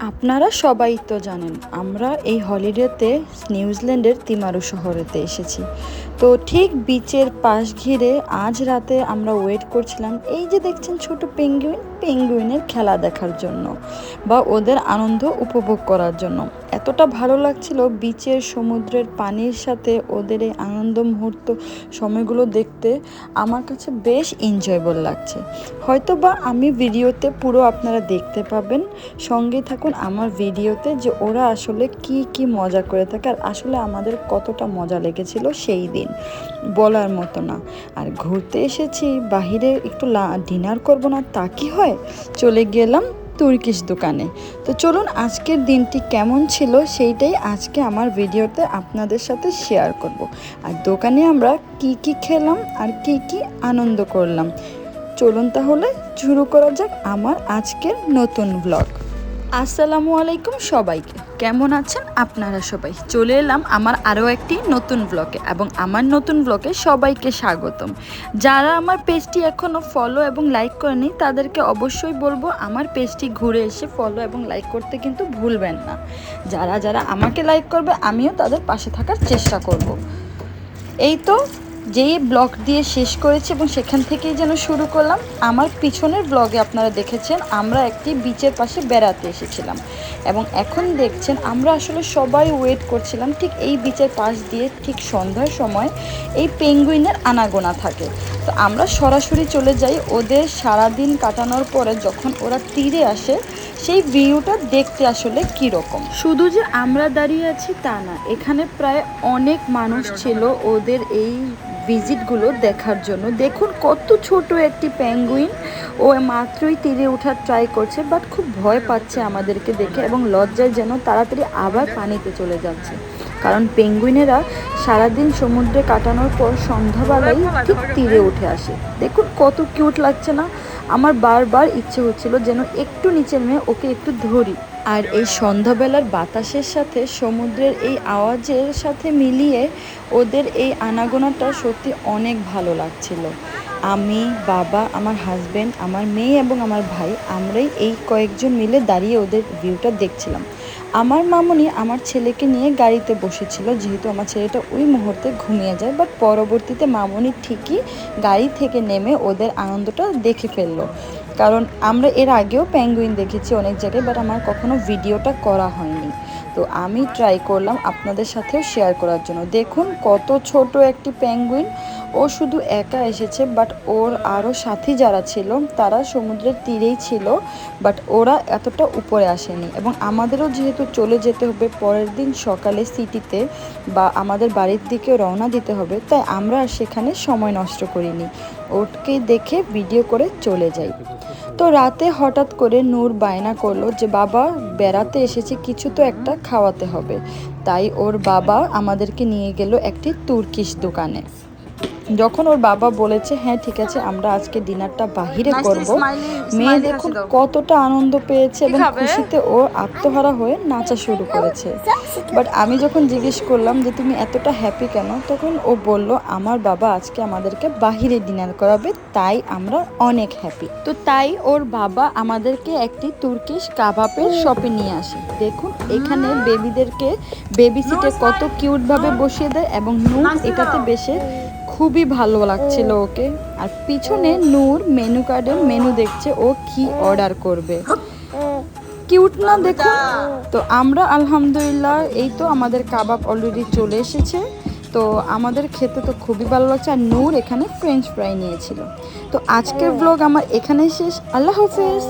আপনারা সবাই তো জানেন, আমরা এই হলিডেতে নিউজিল্যান্ডের তিমারু শহরেতে এসেছি। তো ঠিক বিচের পাশ ঘিরে আজ রাতে আমরা ওয়েট করছিলাম এই যে দেখছেন ছোট পেঙ্গুইন, পেঙ্গুইনের খেলা দেখার জন্য বা ওদের আনন্দ উপভোগ করার জন্য। এতটা ভালো লাগছিল বিচের সমুদ্রের পানির সাথে ওদের এই আনন্দ মুহূর্ত সময়গুলো দেখতে, আমার কাছে বেশ এনজয়েবল লাগছে। হয়তো বা আমি ভিডিওতে পুরো আপনারা দেখতে পাবেন, সঙ্গে থাকুন। আমার ভিডিওতে যে ওরা আসলে কি কি মজা করে থাকে আর আসলে আমাদের কতটা মজা লেগেছিল সেই দিন। বলার মতো না। আর ঘুরতে এসেছি, বাহিরে একটু ডিনার করব না তা কি হয়? চলে গেলাম তুর্কিশ দোকানে। তো চলুন আজকের দিনটি কেমন ছিল সেইটাই আজকে আমার ভিডিওতে আপনাদের সাথে শেয়ার করব। আর দোকানে আমরা কি কি খেলাম আর কি কি আনন্দ করলাম। চলুন তাহলে শুরু করা যাক আমার আজকের নতুন ব্লগ আসসালামু আলাইকুম সবাইকে। কেমন আছেন আপনারা সবাই? চলে এলাম আমার আরও একটি নতুন ব্লগে এবং আমার নতুন ব্লগে সবাইকে স্বাগতম। যারা আমার পেজটি এখনও ফলো এবং লাইক করেনি, তাদেরকে অবশ্যই বলব আমার পেজটি ঘুরে এসে ফলো এবং লাইক করতে কিন্তু ভুলবেন না। যারা যারা আমাকে লাইক করবে, আমিও তাদের পাশে থাকার চেষ্টা করব। এই তো যেই ব্লগ দিয়ে শেষ করেছি এবং সেখান থেকেই যেন শুরু করলাম, আমার পিছনের ব্লগে আপনারা দেখেছেন আমরা একটি বিচের পাশে বেড়াতে এসেছিলাম। এবং এখন দেখছেন আমরা আসলে সবাই ওয়েট করছিলাম ঠিক এই বিচের পাশ দিয়ে ঠিক সন্ধ্যার সময় এই পেঙ্গুইনের আনাগোনা থাকে। তো আমরা সরাসরি চলে যাই, ওদের সারাদিন কাটানোর পরে যখন ওরা তীরে আসে সেই ভিউটা দেখতে আসলে কীরকম? শুধু যে আমরা দাঁড়িয়ে আছি তা না, এখানে প্রায় অনেক মানুষ ছিল ওদের এই ভিজিটগুলো দেখার জন্য। দেখুন কত ছোট একটি প্যাঙ্গুইন ও মাত্রই তীরে ওঠার ট্রাই করছে বাট খুব ভয় পাচ্ছে আমাদেরকে দেখে এবং লজ্জায় যেন তাড়াতাড়ি আবার পানিতে চলে যাচ্ছে। কারণ পেঙ্গুইনেরা সারাদিন সমুদ্রে কাটানোর পর সন্ধ্যাবেলায় ঠিক তীরে উঠে আসে। দেখুন কত কিউট লাগছে না? আমার বারবার ইচ্ছে হচ্ছিল যেন একটু নিচে নেমে ওকে একটু ধরি। আর এই সন্ধ্যাবেলার বাতাসের সাথে সমুদ্রের এই আওয়াজের সাথে মিলিয়ে ওদের এই আনাগোনাটা সত্যি অনেক ভালো লাগছিল। আমি, বাবা, আমার হাজব্যান্ড আমার মেয়ে এবং আমার ভাই, আমরাই এই কয়েকজন মিলে দাঁড়িয়ে ওদের ভিউটা দেখছিলাম। আমার মামনি আমার ছেলেকে নিয়ে গাড়িতে বসেছিল, যেহেতু আমার ছেলেটা ওই মুহূর্তে ঘুমিয়ে যায় বাট পরবর্তীতে মামনি ঠিকই গাড়ি থেকে নেমে ওদের আনন্দটা দেখে ফেলল। কারণ আমরা এর আগেও প্যাঙ্গুইন দেখেছি অনেক জায়গায় বাট আমার কখনো ভিডিওটা করা হয়নি। তো আমি ট্রাই করলাম আপনাদের সাথেও শেয়ার করার জন্য। দেখুন কত ছোট একটি প্যাঙ্গুইন ও শুধু একা এসেছে বাট ওর আরও সাথী যারা ছিল, তারা সমুদ্রের তীরেই ছিল বাট ওরা এতটা উপরে আসেনি। এবং আমাদেরও যেহেতু চলে যেতে হবে পরের দিন সকালে সিটিতে বা আমাদের বাড়ির দিকে রওনা দিতে হবে, তাই আমরা সেখানে সময় নষ্ট করিনি। ওকে দেখে ভিডিও করে চলে যাই। তো রাতে হঠাৎ করে নূর বায়না করল যে, বাবা, বেড়াতে এসেছে, কিছু তো একটা খাওয়াতে হবে। তাই ওর বাবা আমাদেরকে নিয়ে গেল একটি তুর্কিশ দোকানে। যখন ওর বাবা বলেছে হ্যাঁ ঠিক আছে আমরা আজকে ডিনারটা বাহিরে করব। মেয়ে দেখুন কতটা আনন্দ পেয়েছে এবং খুশিতে ও আত্মহারা হয়ে নাচা শুরু করেছে। বাট আমি যখন জিজ্ঞেস করলাম যে তুমি এতটা হ্যাপি কেন? তখন ও বলল আমার বাবা আজকে আমাদেরকে বাহিরে ডিনার করাবে তাই আমরা অনেক হ্যাপি তো তাই ওর বাবা আমাদেরকে একটি তুর্কিশ কাবাবের শপে নিয়ে আসে। দেখুন এখানে বেবিদেরকে বেবি সিটে কত কিউটভাবে বসিয়ে দেয় এবং নুন এটাতে বেশে খুবই ভালো লাগছিল ওকে। আর পিছনে নূর মেনু কার্ডে মেনু দেখছে ও কি অর্ডার করবে। কিউট না দেখুন তো আমরা আলহামদুলিল্লাহ এই তো আমাদের কাবাব অলরেডি চলে এসেছে। তো আমাদের খেতে তো খুবই ভালো লাগছে। আর নূর এখানে ফ্রেঞ্চ ফ্রাই নিয়েছিল। তো আজকের ব্লগ আমার এখানেই শেষ। আল্লাহ হাফেজ।